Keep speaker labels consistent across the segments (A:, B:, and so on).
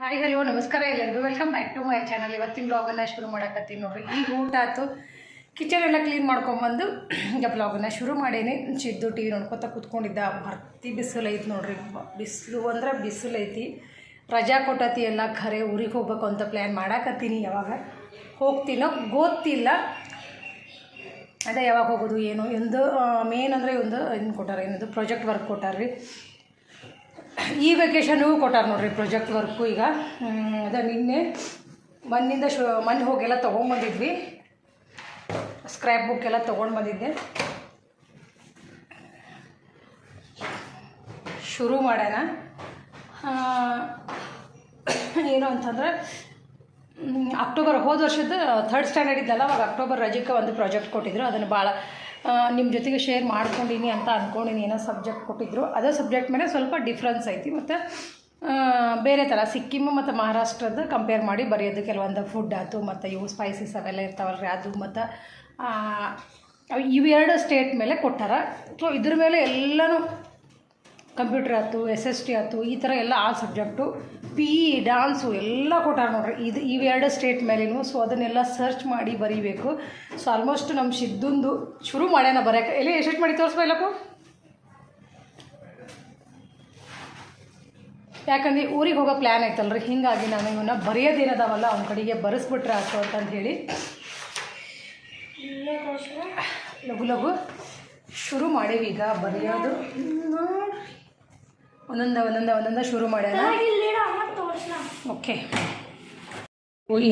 A: Hi hello ನಮಸ್ಕಾರ ಎಲ್ಲರಿಗೂ. Welcome back to my channel ಇವತ್ತಿನ ಬ್ಲಾಗನ್ನು ಶುರು ಮಾಡಕತ್ತೀನಿ ನೋಡ್ರಿ. ಈಗ ಊಟ ಆಯ್ತು. ಕಿಚನ್ ಎಲ್ಲ ಕ್ಲೀನ್ ಮಾಡ್ಕೊಂಬಂದು ಈಗ ಬ್ಲಾಗನ್ನು ಶುರು ಮಾಡೇನಿ. ಚಿದ್ದು ಟಿ ವಿ ನೋಡ್ಕೊತ ಕೂತ್ಕೊಂಡಿದ್ದ. ಭರ್ತಿ ಬಿಸಿಲು ಐತಿ ನೋಡ್ರಿ. ಬಿಸಿಲು ಅಂದ್ರೆ ಬಿಸಿಲು ಐತಿ. ರಜಾ ಕೊಟ್ಟತಿ ಎಲ್ಲ ಖರೆ ಊರಿಗೆ ಹೋಗ್ಬೇಕು ಅಂತ ಪ್ಲ್ಯಾನ್ ಮಾಡಾಕತ್ತೀನಿ. ಯಾವಾಗ ಹೋಗ್ತೀನೋ ಗೊತ್ತಿಲ್ಲ. ಅದೇ ಯಾವಾಗ ಹೋಗೋದು, ಏನು ಒಂದು ಮೇನ್ ಅಂದರೆ ಒಂದು ಏನು ಕೊಟ್ಟಾರ, ಏನದು ಪ್ರಾಜೆಕ್ಟ್ ವರ್ಕ್ ಕೊಟ್ಟಾರ್ರಿ. ಈ ವೆಕೇಶನು ಕೊಟ್ಟಾರ ನೋಡ್ರಿ ಪ್ರಾಜೆಕ್ಟ್ ವರ್ಕು ಈಗ. ಅದೇ ಅದ ನಿನ್ನೆ ಮಣ್ಣಿಂದ ಶು ಮಣ್ಣು ಹೋಗೆಲ್ಲ ತೊಗೊಂಬಂದಿದ್ವಿ. ಸ್ಕ್ರ್ಯಾಪ್ ಬುಕ್ ಎಲ್ಲ ತೊಗೊಂಡು ಬಂದಿದ್ದೆ. ಶುರು ಮಾಡೋಣ. ಏನು ಅಂತಂದರೆ ಅಕ್ಟೋಬರ್, ಹೋದ ವರ್ಷದ ಥರ್ಡ್ ಸ್ಟ್ಯಾಂಡರ್ಡ್ ಇದ್ದಲ್ಲ, ಅವಾಗ ಅಕ್ಟೋಬರ್ ರಜಕ್ಕೆ ಒಂದು ಪ್ರಾಜೆಕ್ಟ್ ಕೊಟ್ಟಿದ್ದರು ಅದನ್ನು ಭಾಳ ನಿಮ್ಮ ಜೊತೆಗೆ ಶೇರ್ ಮಾಡ್ಕೊಂಡಿನಿ ಅಂತ ಅಂದ್ಕೊಂಡಿನಿ ಏನೋ ಸಬ್ಜೆಕ್ಟ್ ಕೊಟ್ಟಿದ್ರು. ಅದೇ ಸಬ್ಜೆಕ್ಟ್ ಮೇಲೆ ಸ್ವಲ್ಪ ಡಿಫ್ರೆನ್ಸ್ ಐತಿ. ಮತ್ತು ಬೇರೆ ಥರ ಸಿಕ್ಕಿಮ್ ಮತ್ತು ಮಹಾರಾಷ್ಟ್ರದ ಕಂಪೇರ್ ಮಾಡಿ ಬರೆಯೋದು. ಕೆಲವೊಂದು ಫುಡ್ ಆಯಿತು, ಮತ್ತು ಇವು ಸ್ಪೈಸಸ್ ಅವೆಲ್ಲ ಇರ್ತಾವಲ್ರಿ, ಅದು ಮತ್ತು ಇವೆರಡು ಸ್ಟೇಟ್ ಮೇಲೆ ಕೊಟ್ಟಾರ. ಸೊ ಇದ್ರ ಮೇಲೆ ಎಲ್ಲನೂ ಕಂಪ್ಯೂಟರ್ ಆಯ್ತು ಎಸ್ ಎಸ್ ಟಿ ಆಯ್ತು, ಈ ಥರ ಎಲ್ಲ ಆ ಸಬ್ಜೆಕ್ಟು ಪಿ ಇ ಡಾನ್ಸು ಎಲ್ಲ ಕೊಟ್ಟಾರ ನೋಡ್ರಿ. ಇದು ಇವೆರಡು ಸ್ಟೇಟ್ ಮೇಲೇನು ಸೊ ಅದನ್ನೆಲ್ಲ ಸರ್ಚ್ ಮಾಡಿ ಬರೀಬೇಕು. ಸೊ ಆಲ್ಮೋಸ್ಟ್ ನಮ್ಮ ಸಿದ್ದುಂದು ಶುರು ಮಾಡ್ಯಾನ ಬರೋಕೆ. ಎಲ್ಲಿ ಎಷ್ಟೆಷ್ಟು ಮಾಡಿ ತೋರಿಸ್ಬೋ ಯಾಕಂದ್ರೆ ಊರಿಗೆ ಹೋಗೋ ಪ್ಲ್ಯಾನ್ ಐತಲ್ರಿ ಹೀಗಾಗಿ ನಾನು ಇವನ್ನ ಬರೆಯೋದೇನದಾವಲ್ಲ, ಅವನ ಕಡೆಗೆ ಬರೆಸ್ಬಿಟ್ರೆ ಆಯ್ತು ಅಂತಂದು ಹೇಳಿ. ಲಘು ಲಘು. ಶುರು ಮಾಡೇವಿ ಈಗ ಬರೆಯೋದು. ಒಂದೊಂದ ಒಂದೊಂದ ಒಂದೊಂದ ಶುರು ಮಾಡ್ಯಾರ ಓಕೆ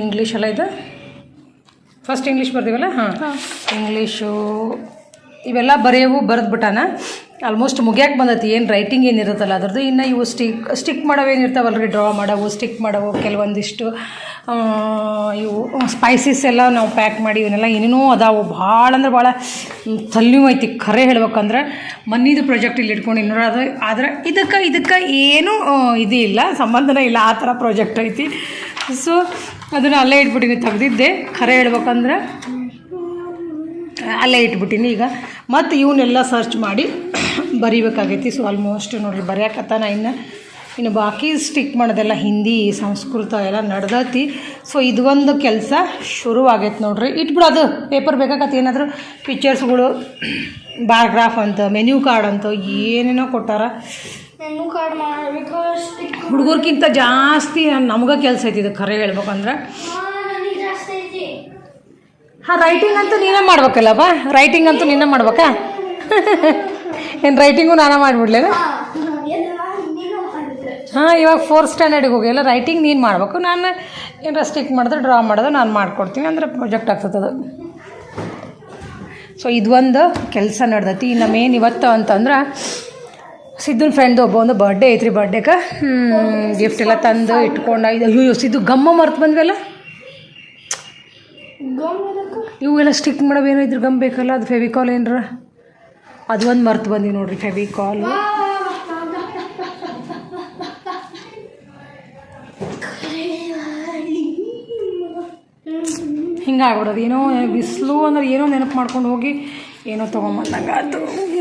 A: ಇಂಗ್ಲೀಷ್ ಎಲ್ಲ ಇದೆ? ಫಸ್ಟ್ ಇಂಗ್ಲೀಷ್ ಬರ್ತೀವಲ್ಲ ಹಾಂ. ಇಂಗ್ಲೀಷು ಇವೆಲ್ಲ ಬರೆಯವು ಬರೆದ್ಬಿಟ್ಟಾನ. ಆಲ್ಮೋಸ್ಟ್ ಮುಗಿಯಕ್ಕೆ ಬಂದತಿ. ಏನು ರೈಟಿಂಗ್ ಏನು ಇರುತ್ತಲ್ಲ ಅದ್ರದ್ದು. ಇನ್ನು ಇವು ಸ್ಟಿಕ್ ಸ್ಟಿಕ್ ಮಾಡೋವೇನಿರ್ತಾವಲ್ರಿ ಡ್ರಾ ಮಾಡೋವು ಸ್ಟಿಕ್ ಮಾಡೋವು ಕೆಲವೊಂದಿಷ್ಟು. ಇವು ಸ್ಪೈಸಸ್ ಎಲ್ಲ ನಾವು ಪ್ಯಾಕ್ ಮಾಡಿ ಇವನ್ನೆಲ್ಲ ಏನೇನೋ ಅದಾವು. ಭಾಳ ಅಂದ್ರೆ ಭಾಳ ಐತಿ ಖರೆ ಹೇಳ್ಬೇಕಂದ್ರೆ, ಮನ್ನಿದು ಪ್ರಾಜೆಕ್ಟ್ ಇಲ್ಲಿ ಇಟ್ಕೊಂಡು ಇನ್ನೂರ ಅದು, ಆದ್ರೆ ಇದಕ್ಕೆ ಇದಕ್ಕೆ ಏನೂ ಇದು ಇಲ್ಲ, ಸಂಬಂಧನೇ ಇಲ್ಲ, ಆ ಥರ ಪ್ರಾಜೆಕ್ಟ್ ಐತಿ. ಸೊ ಅದನ್ನು ಅಲ್ಲೇ ಇಟ್ಬಿಟ್ಟಿನಿ, ತೆಗ್ದಿದ್ದೆ. ಖರೆ ಹೇಳ್ಬೇಕಂದ್ರೆ, ಅಲ್ಲೇ ಇಟ್ಬಿಟ್ಟಿನಿ ಈಗ. ಮತ್ತು ಇವನ್ನೆಲ್ಲ ಸರ್ಚ್ ಮಾಡಿ, ಬರಿಬೇಕಾಗೈತಿ. ಸೊ ಆಲ್ಮೋಸ್ಟ್ ನೋಡ್ರಿ ನಾ ಇನ್ನು. ಇನ್ನು ಬಾಕಿ ಸ್ಟಿಕ್ ಮಾಡೋದೆಲ್ಲ ಹಿಂದಿ ಸಂಸ್ಕೃತ ಎಲ್ಲ ನಡೆದತಿ. ಸೊ ಇದು ಒಂದು ಕೆಲಸ ಶುರುವಾಗೈತೆ ನೋಡ್ರಿ. ಇಟ್ಬಿಡು ಅದು. ಪೇಪರ್ ಬೇಕಾಗತ್ತೆ ಏನಾದರೂ? ಪಿಕ್ಚರ್ಸ್ಗಳು ಬಾರ್ಗ್ರಾಫ್ ಅಂತ ಮೆನ್ಯೂ ಕಾರ್ಡ್ ಅಂತ ಏನೇನೋ ಕೊಟ್ಟಾರ.
B: ಮೆನು ಕಾರ್ಡ್ ಮಾಡಬೇಕು ಸ್ಟಿಕ್
A: ಜಾಸ್ತಿ ನಮ್ಗೆ ಕೆಲಸ ಐತಿ ಇದು ಖರೆ ಹೇಳ್ಬೇಕಂದ್ರೆ. ಹಾಂ ರೈಟಿಂಗ್ ಅಂತೂ ನೀನೇ ಮಾಡ್ಬೇಕಲ್ಲಪ್ಪ? ರೈಟಿಂಗ್ ಅಂತೂ ನೀನೇ ಮಾಡ್ಬೇಕಾ? ಏನು ರೈಟಿಂಗು ನಾನೇ ಮಾಡಿಬಿಡ್ಲೇನ? ಹಾಂ, ಇವಾಗ ಫೋರ್ತ್ ಸ್ಟ್ಯಾಂಡರ್ಡಿಗೆ ಹೋಗಿ. ಎಲ್ಲ ರೈಟಿಂಗ್ ನೀನು ಮಾಡಬೇಕು. ನಾನು ಏನಾರ ಸ್ಟಿಕ್ ಮಾಡಿದ್ರೆ ಡ್ರಾ ಮಾಡೋದು, ನಾನು ಮಾಡ್ಕೊಡ್ತೀನಿ ಅಂದರೆ ಪ್ರಾಜೆಕ್ಟ್ ಆಗ್ತದೆ ಸೊ ಇದೊಂದು ಕೆಲಸ ನಡೆದೈತಿ. ಇನ್ನು ಮೇನ್ ಇವತ್ತು ಅಂತಂದ್ರೆ ಸಿದ್ದುನ ಫ್ರೆಂಡ್ ಒಬ್ಬ ಒಂದು ಬರ್ಡೇ ಐತ್ರಿ ಬರ್ಡೇಗೆ ಗಿಫ್ಟ್ ಎಲ್ಲ ತಂದು ಇಟ್ಕೊಂಡು ಅಯ್ಯೋ ಸಿದ್ದು ಗಮ್ಮ ಮರ್ತು ಬಂದ್ವಲ್ಲ? ಇವೆಲ್ಲ ಸ್ಟಿಕ್ ಮಾಡೋವೇನೋ ಇದ್ರ ಗಮ್ ಬೇಕಲ್ಲ, ಅದು ಫೆವಿಕಾಲ್ ಏನರ? ಅದು ಒಂದು ಮರ್ತು ಬಂದಿ ನೋಡ್ರಿ ಫೆವಿಕಾಲ್ ಹಿಂಗೆ ಆಗ್ಬಿಡೋದು ಏನೋ ಬಿಸಿಲು ಅಂದ್ರೆ ಏನೋ ನೆನಪು ಮಾಡ್ಕೊಂಡು ಹೋಗಿ ಏನೋ ತೊಗೊಂಬಂದಂಗೆ ಅದು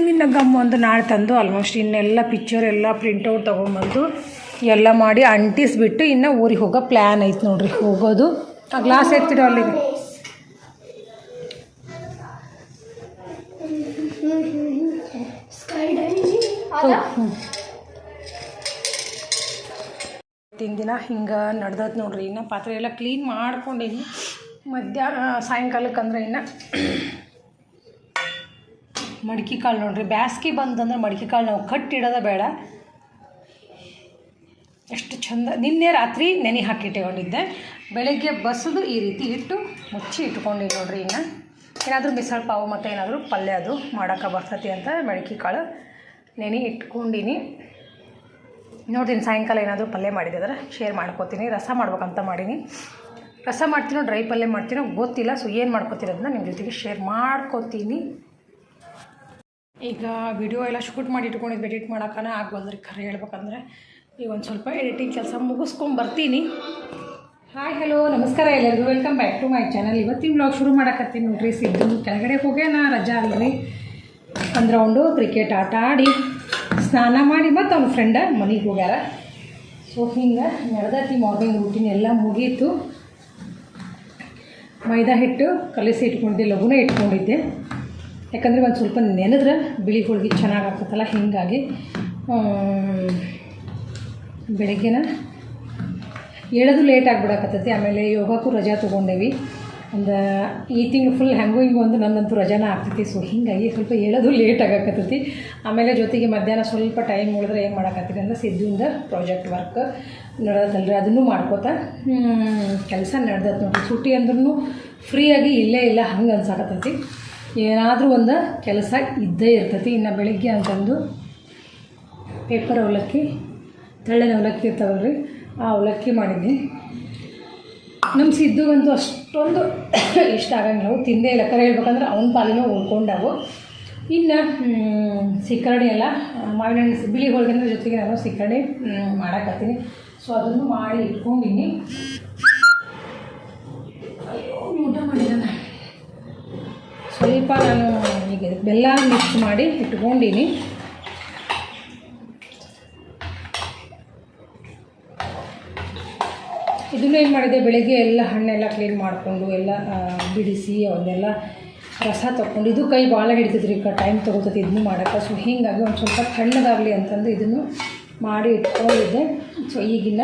A: ಇನ್ನು ಗಮ್ಮು ಒಂದು ನಾಳೆ ತಂದು ಆಲ್ಮೋಸ್ಟ್ ಇನ್ನೆಲ್ಲ ಪಿಕ್ಚರ್ ಎಲ್ಲ ಪ್ರಿಂಟೌಟ್ ತೊಗೊಂಬಂದು ಎಲ್ಲ ಮಾಡಿ ಅಂಟಿಸ್ಬಿಟ್ಟು ಇನ್ನು ಊರಿಗೆ ಹೋಗೋ ಪ್ಲ್ಯಾನ್ ಐತೆ ನೋಡ್ರಿ. ಹೋಗೋದು. ಆ ಗ್ಲಾಸ್ ಎತ್ತಿಡೋ ಅಲ್ಲಿಗೆ. ತಿಂದಿನ ಹಿಂಗೆ ನಡ್ದೈತೆ ನೋಡ್ರಿ. ಇನ್ನು ಪಾತ್ರೆ ಎಲ್ಲ ಕ್ಲೀನ್ ಮಾಡ್ಕೊಂಡೀನಿ. ಮಧ್ಯಾಹ್ನ ಸಾಯಂಕಾಲಕ್ಕೆ ಅಂದರೆ ಇನ್ನು ಮಡಿಕೆ ಕಾಳು ನೋಡ್ರಿ. ಬ್ಯಾಸ್ಗೆ ಬಂತಂದ್ರೆ ಮಡಿಕೆ ಕಾಳು ನಾವು ಕಟ್ಟಿಡೋದೇ ಬೇಡ. ಎಷ್ಟು ಚಂದ. ನಿನ್ನೆ ರಾತ್ರಿ ನೆನೆ ಹಾಕಿಟ್ಟುಕೊಂಡಿದ್ದೆ ಬೆಳಗ್ಗೆ ಬಸದು ಈ ರೀತಿ ಇಟ್ಟು ಮುಚ್ಚಿ ಇಟ್ಕೊಂಡಿನಿ ನೋಡ್ರಿ ಇನ್ನು. ಏನಾದರೂ ಮಿಸಲ್ ಪಾವು ಮತ್ತು ಏನಾದರೂ ಪಲ್ಯ ಅದು ಮಾಡೋಕೆ ಬರ್ತೈತಿ ಅಂತ ಮಡಿಕೆ ಕಾಳು ನೆನೆ ಇಟ್ಕೊಂಡಿನಿ. ನೋಡ್ತೀನಿ ಸಾಯಂಕಾಲ ಏನಾದರೂ ಪಲ್ಯ ಮಾಡಿದ್ರೆ ಶೇರ್ ಮಾಡ್ಕೋತೀನಿ. ರಸ ಮಾಡ್ಬೇಕಂತ ಮಾಡೀನಿ. ರಸ ಮಾಡ್ತೀನೋ ಡ್ರೈ ಪಲ್ಯ ಮಾಡ್ತೀನೋ ಗೊತ್ತಿಲ್ಲ. ಸೊ ಏನು ಮಾಡ್ಕೋತಿರೋದನ್ನ ನಿಮ್ಮ ಜೊತೆಗೆ ಶೇರ್ ಮಾಡ್ಕೋತೀನಿ. ಈಗ ವಿಡಿಯೋ ಎಲ್ಲ ಶೂಟ್ ಮಾಡಿ ಇಟ್ಕೊಂಡಿದ್ದು ಎಡಿಟ್ ಮಾಡೋಕ್ಕನೇ ಆಗ್ಬೋದ್ರಿ ಖರೆ ಹೇಳ್ಬೇಕಂದ್ರೆ. ಈಗ ಒಂದು ಸ್ವಲ್ಪ ಎಡಿಟಿಂಗ್ ಕೆಲಸ ಮುಗಿಸ್ಕೊಂಡು ಬರ್ತೀನಿ. ಹಾಯ್ ಹಲೋ ನಮಸ್ಕಾರ ಎಲ್ಲರಿಗೂ. Welcome back to my channel ಇವತ್ತಿನ ಬ್ಲಾಗ್ ಶುರು ಮಾಡಕತ್ತೀನಿ ನೋಡ್ರಿ. ಸಿದ್ದು ಕೆಳಗಡೆ ಹೋಗ್ಯಾನ, ರಜಾ ಅಲ್ರಿ. ಒಂದು ರೌಂಡು ಕ್ರಿಕೆಟ್ ಆಟ ಆಡಿ ಸ್ನಾನ ಮಾಡಿ ಮತ್ತು ಅವ್ನ ಫ್ರೆಂಡ ಮನೆಗೆ ಹೋಗ್ಯಾರ. ಸೊ ಹಿಂಗೆ ನಡೆದತಿ ಮಾರ್ನಿಂಗ್ ರೂಟೀನ್ ಎಲ್ಲ ಮುಗೀತು. ಮೈದಾ ಹಿಟ್ಟು ಕಲಸಿ ಇಟ್ಕೊಂಡಿದ್ದೆ, ಲಘುನ ಇಟ್ಕೊಂಡಿದ್ದೆ. ಯಾಕಂದರೆ ಒಂದು ಸ್ವಲ್ಪ ನೆನೆದ್ರೆ ಬಿಳಿ ಹೋಳಿಗೆ ಚೆನ್ನಾಗಿ ಆಗ್ತದಲ್ಲ ಹೀಗಾಗಿ ಬೆಳಗ್ಗೆನ ಹೇಳೋದು ಲೇಟ್ ಆಗಿಬಿಡಕತ್ತೈತಿ. ಆಮೇಲೆ ಯೋಗಕ್ಕೂ ರಜಾ ತೊಗೊಂಡೇವಿ. ಒಂದು ಈ ತಿಂಗ್ಳು ಫುಲ್ ಹೆಂಗೂ ಹಿಂಗೆ ಒಂದು ನನ್ನಂತೂ ರಜಾನ ಆಗ್ತೈತಿ. ಸೊ ಹೀಗಾಗಿ ಸ್ವಲ್ಪ ಹೇಳೋದು ಲೇಟ್ ಆಗಾಕತ್ತೈತಿ. ಆಮೇಲೆ ಜೊತೆಗೆ ಮಧ್ಯಾಹ್ನ ಸ್ವಲ್ಪ ಟೈಮ್ ಉಳಿದ್ರೆ ಏನು ಮಾಡಕತ್ತೀರಿ ಅಂದ್ರೆ ಸಿದ್ಧಿಂದ ಪ್ರಾಜೆಕ್ಟ್ ವರ್ಕ್ ನಡೆದಲ್ರಿ ಅದನ್ನು ಮಾಡ್ಕೋತ ಕೆಲಸ ನಡೆದತ್ತೆ ನೋಡಿರಿ. ಸುಟ್ಟಿ ಅಂದ್ರೂ ಫ್ರೀಯಾಗಿ ಇಲ್ಲೇ ಇಲ್ಲ, ಹಂಗೆ ಅನ್ಸಾಕತ್ತೈತಿ. ಏನಾದರೂ ಒಂದು ಕೆಲಸ ಇದ್ದೇ ಇರ್ತೈತಿ. ಇನ್ನು ಬೆಳಿಗ್ಗೆ ಅಂತಂದು ಪೇಪರ್ ಅವಲಕ್ಕಿ, ತೆಳ್ಳನ ಅವಲಕ್ಕಿ ಇರ್ತಾವಲ್ರಿ, ಆ ಅವಲಕ್ಕಿ ಮಾಡಿದ್ವಿ ನಮ್ಮ ಸಿದ್ದುಗಂತೂ ಅಷ್ಟೊಂದು ಇಷ್ಟ ಆಗಂಗಿಲ್ಲ. ಅವು ತಿಂದೇ ಇಲ್ಲ. ಕರೆ ಹೇಳ್ಬೇಕಂದ್ರೆ ಅವನ ಪಾಲಿನ ಉಳ್ಕೊಂಡವು ಇನ್ನು ಸಿಕ್ಕರಣೆ ಎಲ್ಲ ಮಾವಿನ ಹಣ್ಣು ಬಿಳಿ ಹೋಳಿಗೆ ಜೊತೆಗೆ ನಾನು ಸಿಕ್ಕರಣೆ ಮಾಡಕತ್ತೀನಿ. ಸೊ ಅದನ್ನು ಮಾಡಿ ಇಟ್ಕೊಂಡಿನಿ. ಊಟ ಮಾಡಿದ್ದಾನೆ? ಸ್ವಲ್ಪ ನಾನು ಈಗ ಬೆಲ್ಲ ಮಿಕ್ಸ್ ಮಾಡಿ ಇಟ್ಕೊಂಡಿನಿ. ಇದನ್ನು ಏನು ಮಾಡಿದೆ? ಬೆಳಗ್ಗೆ ಎಲ್ಲ ಹಣ್ಣೆಲ್ಲ ಕ್ಲೀನ್ ಮಾಡಿಕೊಂಡು ಎಲ್ಲ ಬಿಡಿಸಿ ಅವನ್ನೆಲ್ಲ ರಸ ತೊಗೊಂಡು ಇದು ಕೈ ಭಾಳ ಹಿಡಿತೈತ್ರಿ ಈಗ ಟೈಮ್ ತೊಗೋತೈತಿ ಇದನ್ನು ಮಾಡೋಕ್ಕೆ. ಸೊ ಹೀಗಾಗಿ ಒಂದು ಸ್ವಲ್ಪ ತಣ್ಣಗಾಗಲಿ ಅಂತಂದು ಇದನ್ನು ಮಾಡಿ ಇಟ್ಕೊಂಡಿದ್ದೆ. ಸೊ ಈಗಿನ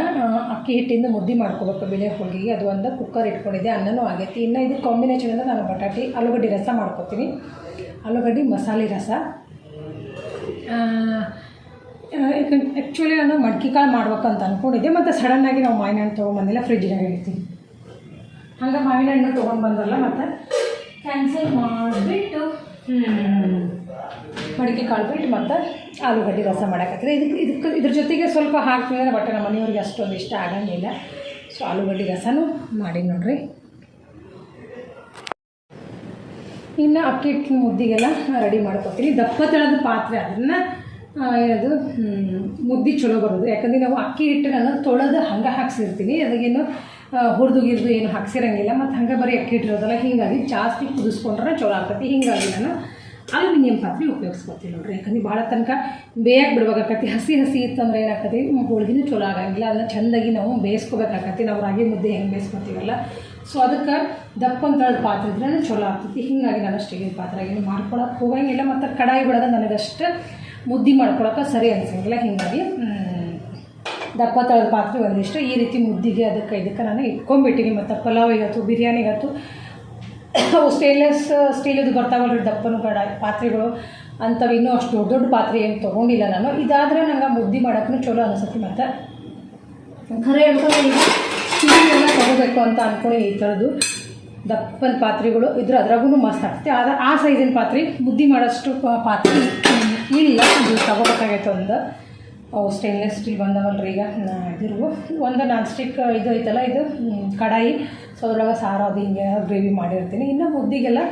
A: ಅಕ್ಕಿ ಹಿಟ್ಟಿಂದ ಮುದ್ದೆ ಮಾಡ್ಕೋಬೇಕು ಬೆಳೆ ಹೋಳಿಗೆ ಅದು ಒಂದು ಕುಕ್ಕರ್ ಇಟ್ಕೊಂಡಿದ್ದೆ, ಅನ್ನನೂ ಆಗೈತಿ. ಇನ್ನು ಇದು ಕಾಂಬಿನೇಷನ್ ಅಂದರೆ ನಾನು ಬಟಾಟಿ, ಆಲೂಗಡ್ಡೆ ರಸ ಮಾಡ್ಕೊತೀನಿ. ಆಲೂಗಡ್ಡೆ, ಮಸಾಲೆ ರಸ. ಆ್ಯಕ್ಚುಲಿ ನಾನು ಮಡ್ಕೆ ಕಾಳು ಮಾಡ್ಬೇಕಂತ ಅಂದ್ಕೊಂಡಿದ್ದೆ ಮತ್ತು ಸಡನ್ನಾಗಿ ನಾವು ಮಾವಿನ ಹಣ್ಣು ತೊಗೊಂಬಂದಿಲ್ಲ ಫ್ರಿಜ್ನಾಗ ಇಡ್ತೀವಿ ಹಂಗೆ ಮಾವಿನ ಹಣ್ಣು ತೊಗೊಂಡು ಬಂದಲ್ಲ ಮತ್ತು? ಕ್ಯಾನ್ಸಲ್ ಮಾಡಿಬಿಟ್ಟು ಮಡಿಕೆ ಕಾಳು ಬಿಟ್ಟು ಮತ್ತು ಆಲೂಗಡ್ಡೆ ರಸ ಮಾಡೋಕ್ಕಾಗ್ತದೆ ಇದಕ್ಕೆ ಇದಕ್ಕೆ ಇದ್ರ ಜೊತೆಗೆ ಸ್ವಲ್ಪ ಹಾಕ್ತಿದ್ರೆ ಬಟ್ ನಮ್ಮ ಮನೆಯವ್ರಿಗೆ ಅಷ್ಟೊಂದು ಇಷ್ಟ ಆಗೋಂಗಿಲ್ಲ. ಸೊ ಆಲೂಗಡ್ಡೆ ರಸನೂ ಮಾಡಿ ನೋಡ್ರಿ. ಇನ್ನು ಅಕ್ಕಿ ಹಿಟ್ಟಿನ ಮುದ್ದಿಗೆಲ್ಲ ರೆಡಿ ಮಾಡ್ಕೊತೀನಿ ದಪ್ಪ ತಳದ ಪಾತ್ರೆ ಅದನ್ನು ಹ್ಮ್, ಮುದ್ದೆ ಚಲೋ ಬರೋದು. ಯಾಕಂದ್ರೆ ನಾವು ಅಕ್ಕಿ ಹಿಟ್ಟನ್ನು ತೊಳೆದು ಹಂಗೆ ಹಾಕ್ಸಿರ್ತೀನಿ. ಅದಕ್ಕೇನು ಹುರಿದು ಗಿರ್ದು ಏನು ಹಾಕ್ಸಿರಂಗಿಲ್ಲ. ಮತ್ತು ಹಂಗೆ ಬರೀ ಅಕ್ಕಿ ಹಿಟ್ಟಿರೋದಲ್ಲ ಹೀಗಾಗಿ ಜಾಸ್ತಿ ಕುದಿಸ್ಕೊಂಡ್ರೆ ಚಲೋ ಆಗ್ತತಿ ಹೀಗಾಗಿ ನಾನು ಅಲ್ಯೂಮಿನಿಯಂ ಪಾತ್ರೆ ಉಪಯೋಗಿಸ್ಕೊತೀನಿ ನೋಡ್ರಿ. ಯಾಕಂದ್ರೆ ಭಾಳ ತನಕ ಬೇಯಕ್ಕೆ ಬಿಡ್ಬೇಕಾಕತಿ. ಹಸಿ ಹಸಿ ಇತ್ತಂದ್ರೆ ಏನಾಗ್ತತಿ ಹೋಳಿಗೆನೂ ಚಲೋ ಆಗಂಗಿಲ್ಲ. ಅದನ್ನ ಚೆಂದಾಗಿ ನಾವು ಬೇಯಿಸ್ಕೋಬೇಕಾಕತಿ. ನಾವು ರಾಗಿ ಮುದ್ದೆ ಹೆಂಗೆ ಬೇಯಿಸ್ಕೊತೀವಲ್ಲ? ಸೊ ಅದಕ್ಕೆ ದಪ್ಪಂತ ಪಾತ್ರೆ ಇದ್ರೆ ಚಲೋ ಆಗ್ತೈತಿ. ಹೀಗಾಗಿ ನಾನು ಸ್ಟೀಲಿನ ಪಾತ್ರೆ ಏನು ಮಾಡ್ಕೊಳಕ್ಕೆ ಹೋಗಂಗಿಲ್ಲ. ಮತ್ತು ಕಡಾಯಿ ಬಿಡೋದು ನನಗಷ್ಟು ಮುದ್ದೆ ಮಾಡ್ಕೊಳಕ್ಕೆ ಸರಿ ಅನ್ಸಂಗಿಲ್ಲ ಹೀಗಾಗಿ. ದಪ್ಪ ತಳದ ಪಾತ್ರೆ ಒಂದಿಷ್ಟು ಈ ರೀತಿ ಮುದ್ದಿಗೆ ಅದಕ್ಕೆ ಇದಕ್ಕೆ ನಾನು ಇಟ್ಕೊಂಡ್ಬಿಟ್ಟಿನಿ. ಮತ್ತು ಪಲಾವಿಗಾಯ್ತು ಬಿರಿಯಾನಿಗಾಯ್ತು ಅವು ಸ್ಟೇನ್ಲೆಸ್ ಸ್ಟೀಲದು ರೀ ದಪ್ಪನೂ ಬೇಡ ಪಾತ್ರೆಗಳು. ಅಂಥವು ಇನ್ನೂ ಅಷ್ಟು ದೊಡ್ಡ ದೊಡ್ಡ ಪಾತ್ರೆ ಏನು ತೊಗೊಂಡಿಲ್ಲ ನಾನು. ಇದಾದರೆ ನಂಗೆ ಮುದ್ದೆ ಮಾಡೋಕ್ಕೂ ಚಲೋ ಅನಿಸುತ್ತೆ ಮತ್ತು. ಖರೆ ಹೇಳ್ಕೊಂಡು ಈಗ ಸ್ಟೀಲ್ ಎಲ್ಲ ತೊಗೋಬೇಕು ಅಂತ ಅಂದ್ಕೊಂಡು ಈ ಥರದ್ದು ದಪ್ಪನ ಪಾತ್ರೆಗಳು. ಇದ್ರ ಅದ್ರಾಗೂ ಮಸ್ತ್ ಆಗ್ತೈತೆ. ಆದ್ರೆ ಆ ಸೈಜಿನ ಪಾತ್ರೆ ಮುದ್ದೆ ಮಾಡೋಷ್ಟು ಪಾತ್ರೆ ಇಲ್ಲ, ಇದು ತಗೋಬೇಕಾಗೈತೆ ಒಂದು. ಅವು ಸ್ಟೇನ್ಲೆಸ್ ಸ್ಟೀಲ್ ಬಂದವಲ್ರಿ ಈಗ. ಇದಿರುವ ಒಂದು ನಾನ್ ಸ್ಟಿಕ್ ಇದು ಐತಲ್ಲ, ಇದು ಕಡಾಯಿ. ಸೊ ಅದ್ರೊಳಗೆ ಸಾರು ಅದು ಹಿಂಗೆ ಗ್ರೇವಿ ಮಾಡಿರ್ತೀನಿ. ಇನ್ನು ಮುದ್ದಿಗೆಲ್ಲ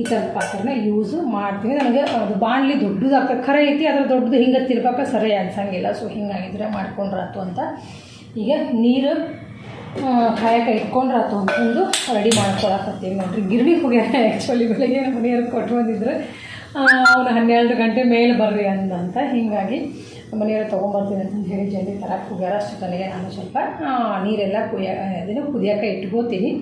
A: ಈ ಥರದ ಪಾತ್ರೆನ ಯೂಸು ಮಾಡ್ತೀನಿ. ನನಗೆ ಅದು ಬಾಣಲಿ ದೊಡ್ಡದಾಗ್ತದೆ ಖರೆ ಐತಿ ಅದ್ರ ದೊಡ್ಡದು ಹಿಂಗೆ ತಿರ್ಬೇಕು ಸರಿ ಅನ್ಸಂಗಿಲ್ಲ. ಸೊ ಹಿಂಗಾಗಿದ್ರೆ ಮಾಡ್ಕೊಂಡ್ರಾತು ಅಂತ. ಈಗ ನೀರು ಕಾಯಕ್ಕೆ ಇಟ್ಕೊಂಡ್ರಾತು ಅಂತಂದು ರೆಡಿ ಮಾಡ್ಕೊಳಕತ್ತೀನಿ ನೋಡ್ರಿ. ಗಿರ್ವಿ ಹೋಗ್ಯಾರ ಆ್ಯಕ್ಚುಲಿ ಬೆಳಗ್ಗೆ ಮನೆಯವ್ರಿಗೆ ಕೊಟ್ಟು ಬಂದಿದ್ರು. ಅವನು ಹನ್ನೆರಡು ಗಂಟೆ ಮೇಲೆ ಬರ್ರಿ ಅಂದ ಅಂತ ಹೀಗಾಗಿ ಮನೆಯವ್ರು ತೊಗೊಂಬರ್ತೀನಿ ಅಂತ ಹೇಳಿ ಜಲ್ದಿ ತರಕ್ಕೆ ಹೋಗ್ಯಾರ. ಅಷ್ಟು ನಾನು ಸ್ವಲ್ಪ ನೀರೆಲ್ಲ ಕುಯ್ಯ ಅದನ್ನು ಕುದಿಯೋಕೆ ಇಟ್ಕೋತೀನಿ.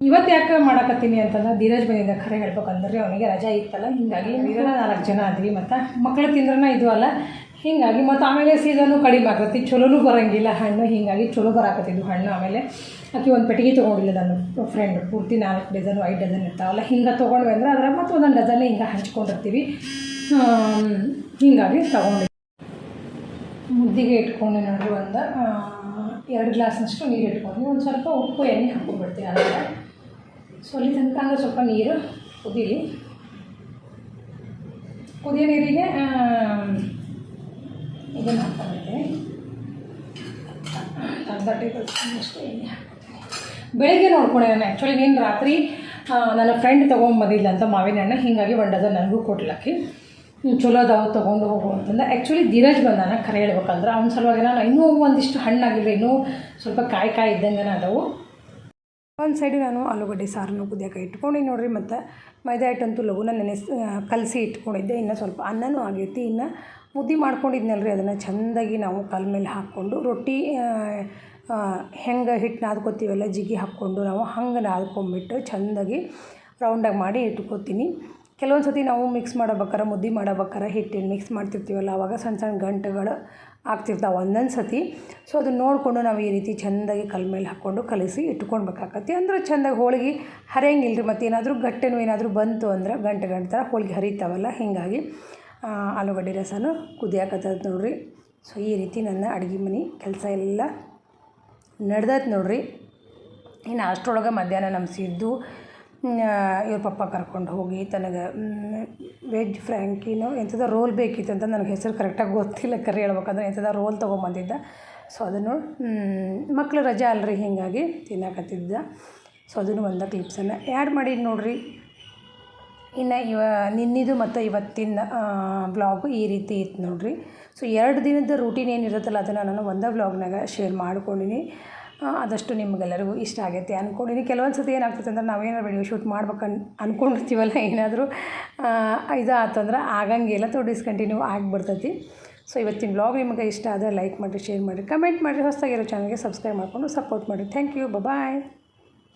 A: ಇವತ್ತು ಯಾಕೆ ಮಾಡಕತ್ತೀನಿ ಅಂತಂದ್ರೆ ಧೀರಜ್ ಬಂದಿದ್ದ ಖರೆ ಹೇಳ್ಬೇಕಂದ್ರೆ ಅವನಿಗೆ ರಜಾ ಇತ್ತಲ್ಲ ಹಿಂಗಾಗಿ ನೀವೆಲ್ಲ ನಾಲ್ಕು ಜನ ಆದ್ವಿ ಮತ್ತು ಮಕ್ಕಳು ತಿಂದ್ರೆ ಇದು ಅಲ್ಲ. ಹೀಗಾಗಿ ಮತ್ತು ಆಮೇಲೆ ಸೀಸನು ಕಡಿಮೆ ಆಗತ್ತೆ ಚಲೋನು ಬರೋಂಗಿಲ್ಲ ಹಣ್ಣು ಹೀಗಾಗಿ ಚಲೋ ಬರಾಕತ್ತಿದ್ವು ಹಣ್ಣು. ಆಮೇಲೆ ಆಕೆ ಒಂದು ಪೆಟ್ಟಿಗೆ ತೊಗೊಂಡಿಲ್ಲ ನಾನು ಫ್ರೆಂಡ್ ಪೂರ್ತಿ ನಾಲ್ಕು ಡಜನ್ ಐದು ಡಜನ್ ಇರ್ತಾವಲ್ಲ ಹಿಂಗೆ ತೊಗೊಂಡ್ವಿ ಅಂದ್ರೆ ಅದ್ರಾಗ ಮತ್ತು ಒಂದೊಂದು ಡಜನ್ ಹಿಂಗೆ ಹಂಚ್ಕೊಂಡಿರ್ತೀವಿ. ಹೀಗಾಗಿ ತೊಗೊಂಡು ಮುದ್ದಿಗೆ ಇಟ್ಕೊಂಡು ನೋಡ್ರಿ ಒಂದು ಎರಡು ಗ್ಲಾಸ್ನಷ್ಟು ನೀರು ಇಟ್ಕೊಂಡು ಒಂದು ಸ್ವಲ್ಪ ಉಪ್ಪು ಎಣ್ಣೆ ಹಾಕೊಂಡ್ಬಿಡ್ತೀವಿ ಅದಕ್ಕೆ. ಸೊ ಅಲ್ಲಿ ತನಕ ಸ್ವಲ್ಪ ನೀರು ಕುದೀಲಿ ಕುದಿಯೋ ನೀರಿಗೆ ಇದನ್ನು ಹಾಕ್ಕೊಂಡ್ಬಿಡ್ತೀನಿ ಅರ್ಧ ಟೇಬಲ್ ಸ್ಪೂನ್ ಎಣ್ಣೆ ಬೆಳಿಗ್ಗೆ ನೋಡ್ಕೊಂಡೆ ನಾನು ಆ್ಯಕ್ಚುಲಿ ಏನು ರಾತ್ರಿ ನನ್ನ ಫ್ರೆಂಡ್ ತೊಗೊಂಬಂದಿಲ್ಲ ಅಂತ ಮಾವಿನ ಹಣ್ಣು, ಹೀಗಾಗಿ ಒಂಡದ ನನಗೂ ಕೊಡ್ಲಕ್ಕಿ ಚಲೋ ಅದಾವು, ತೊಗೊಂಡು ಹೋಗು ಅಂತಂದ. ಆ್ಯಕ್ಚುಲಿ ಧೀರಜ್ ಬಂದಾನ ಖರೆ ಹೇಳ್ಬೇಕಂದ್ರೆ. ಅವ್ನ ಸಲುವಾಗಿ ನಾನು ಇನ್ನೂ ಒಂದಿಷ್ಟು ಹಣ್ಣಾಗಿಲ್ಲ, ಇನ್ನೂ ಸ್ವಲ್ಪ ಕಾಯಿ ಕಾಯಿ ಇದ್ದಂಗೆ ಅದಾವು. ಒಂದು ಸೈಡ್ ನಾನು ಆಲೂಗಡ್ಡೆ ಸಾರನ್ನು ಕುದಿಯೋಕೆ ಇಟ್ಕೊಂಡು ನೋಡಿರಿ, ಮತ್ತು ಮೈದಾ ಹಿಟ್ಟಂತೂ ಲಘುನ ನೆನೆಸಿ ಕಲಸಿ ಇಟ್ಕೊಂಡಿದ್ದೆ. ಇನ್ನು ಸ್ವಲ್ಪ ಅನ್ನನೂ ಆಗೈತಿ ಇನ್ನು ಮುದ್ದೆ ಮಾಡ್ಕೊಂಡಿದ್ನಲ್ರಿ ಅದನ್ನು ಚೆಂದಾಗಿ ನಾವು ಕಲ್ ಮೇಲೆ ಹಾಕ್ಕೊಂಡು, ರೊಟ್ಟಿ ಹೆಂಗೆ ಹಿಟ್ಟು ನಾದ್ಕೋತೀವಲ್ಲ, ಜಿಗಿ ಹಾಕ್ಕೊಂಡು ನಾವು ಹಂಗೆ ನಾದ್ಕೊಂಬಿಟ್ಟು ಚೆಂದಾಗಿ ರೌಂಡಾಗಿ ಮಾಡಿ ಇಟ್ಕೋತೀನಿ. ಕೆಲವೊಂದು ಸತಿ ನಾವು ಮಿಕ್ಸ್ ಮಾಡಬೇಕಾರೆ ಮುದ್ದೆ ಮಾಡಬೇಕಾರೆ ಹಿಟ್ಟಿನ ಮಿಕ್ಸ್ ಮಾಡ್ತಿರ್ತೀವಲ್ಲ ಆವಾಗ ಸಣ್ಣ ಸಣ್ಣ ಗಂಟುಗಳು ಆಗ್ತಿರ್ತಾವೆ ಒಂದೊಂದು ಸತಿ. ಸೊ ಅದನ್ನ ನೋಡಿಕೊಂಡು ನಾವು ಈ ರೀತಿ ಚೆಂದಾಗಿ ಕಲ್ ಮೇಲೆ ಹಾಕ್ಕೊಂಡು ಕಲಸಿ ಇಟ್ಕೊಳ್ಬೇಕಾಗತ್ತೆ ಅಂದ್ರೆ ಚೆಂದಾಗಿ ಹೋಳಿಗೆ ಹರಿಯಂಗಿಲ್ಲ ರೀ ಮತ್ತು ಏನಾದರೂ ಗಟ್ಟೆನೂ ಏನಾದರೂ ಬಂತು ಅಂದ್ರೆ ಗಂಟೆ ಗಂಟೆ ಥರ ಹೋಳಿಗೆ ಹರಿತಾವಲ್ಲ, ಹೀಗಾಗಿ ಆಲೂಗಡ್ಡೆ ರಸನೂ ಕುದಿಯಾಕತ್ತದ ನೋಡ್ರಿ. ಸೊ ಈ ರೀತಿ ನನ್ನ ಅಡುಗೆ ಮನೆ ಕೆಲಸ ಎಲ್ಲ ನಡ್ದೈತೆ ನೋಡ್ರಿ. ಇನ್ನು ಅಷ್ಟರೊಳಗೆ ಮಧ್ಯಾಹ್ನ ನಮ್ಮ ಸಿದ್ದು ಇವ್ರ ಪಪ್ಪ ಕರ್ಕೊಂಡು ಹೋಗಿ ತನಗೆ ವೆಜ್ ಫ್ರ್ಯಾಂಕಿನೋ ಎಂಥದ ರೋಲ್ ಬೇಕಿತ್ತು ಅಂತ ನನಗೆ ಹೆಸರು ಕರೆಕ್ಟಾಗಿ ಗೊತ್ತಿಲ್ಲ ಕರೆ ಹೇಳ್ಬೇಕಂದ್ರೆ ಎಂಥದ ರೋಲ್ ತೊಗೊಂಬಂದಿದ್ದ. ಸೊ ಅದನ್ನು ಮಕ್ಳು ರಜೆ ಅಲ್ರಿ ಹೀಗಾಗಿ ತಿನ್ನಕತ್ತಿದ್ದ. ಸೊ ಅದನ್ನು ಒಂದು ಕ್ಲಿಪ್ಸನ್ನು ಆ್ಯಡ್ ಮಾಡಿ ನೋಡಿರಿ. ಇನ್ನು ಇವ, ನಿನ್ನಿದು ಮತ್ತು ಇವತ್ತಿನ ಬ್ಲಾಗು ಈ ರೀತಿ ಇತ್ತು ನೋಡಿರಿ. ಸೊ ಎರಡು ದಿನದ ರೂಟೀನ್ ಏನಿರುತ್ತಲ್ಲ ಅದನ್ನು ನಾನು ಒಂದೇ ಬ್ಲಾಗ್ನಾಗ ಶೇರ್ ಮಾಡ್ಕೊಂಡಿನಿ. ಆದಷ್ಟು ನಿಮಗೆಲ್ಲರಿಗೂ ಇಷ್ಟ ಆಗೈತೆ ಇನ್ನು ಕೆಲವೊಂದು ಸತಿ ಏನಾಗ್ತದೆ ಅಂದ್ರೆ ನಾವೇನಾರು ವಿಡಿಯೋ ಶೂಟ್ ಮಾಡ್ಬೇಕು ಅನ್ ಅಂದ್ಕೊಂಡಿರ್ತೀವಲ್ಲ ಏನಾದರೂ ಇದಾತಂದ್ರೆ ಆಗಂಗಿಲ್ಲ ತೋ ಡಿಸ್ಕಂಟಿನ್ಯೂ ಆಗಿಬಿಡ್ತೈತಿ. ಸೊ ಇವತ್ತಿನ ಬ್ಲಾಗ್ ನಿಮಗೆ ಇಷ್ಟ ಆದರೆ ಲೈಕ್ ಮಾಡಿರಿ ಶೇರ್ ಮಾಡಿರಿ ಕಮೆಂಟ್ ಮಾಡಿರಿ. ಹೊಸದಾಗಿರೋ ಚಾನಲ್ಗೆ ಸಬ್ಸ್ಕ್ರೈಬ್ ಮಾಡಿಕೊಂಡು ಸಪೋರ್ಟ್ ಮಾಡಿರಿ. Thank you bye